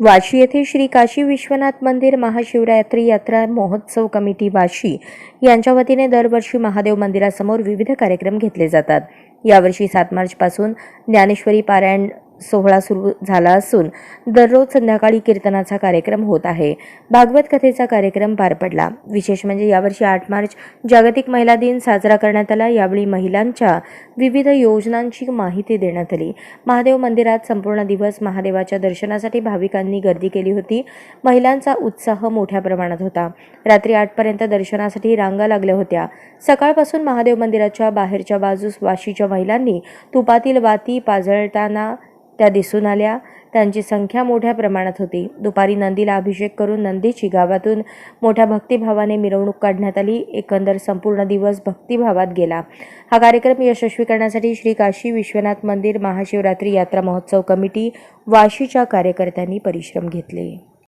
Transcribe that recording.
वाशी येथे श्री काशी विश्वनाथ मंदिर महाशिवरात्री यात्रा महोत्सव कमिटी वाशी यांच्या वतीने दरवर्षी महादेव मंदिरासमोर विविध कार्यक्रम घेतले जातात. यावर्षी सात मार्चपासून ज्ञानेश्वरी पारायण सोहळा सुरू झाला असून दररोज संध्याकाळी कीर्तनाचा कार्यक्रम होत आहे. भागवत कथेचा कार्यक्रम पार पडला. विशेष म्हणजे यावर्षी आठ मार्च जागतिक महिला दिन साजरा करण्यात आला. यावेळी महिलांच्या विविध योजनांची माहिती देण्यात आली. महादेव मंदिरात संपूर्ण दिवस महादेवाच्या दर्शनासाठी भाविकांनी गर्दी केली होती. महिलांचा उत्साह मोठ्या प्रमाणात होता. रात्री आठपर्यंत दर्शनासाठी रांगा लागल्या होत्या. सकाळपासून महादेव मंदिराच्या बाहेरच्या बाजूस वाशीच्या महिलांनी तुपातील वाती पाजळताना त्या दिसून आल्या. त्यांची संख्या मोठ्या प्रमाणात होती. दुपारी नंदीला अभिषेक करून नंदीची गावातून मोठ्या भक्तिभावाने मिरवणूक काढण्यात आली. एकंदर संपूर्ण दिवस भक्तिभावात गेला. हा कार्यक्रम यशस्वी करण्यासाठी श्री काशी विश्वनाथ मंदिर महाशिवरात्री यात्रा महोत्सव कमिटी वाशीच्या कार्यकर्त्यांनी परिश्रम घेतले.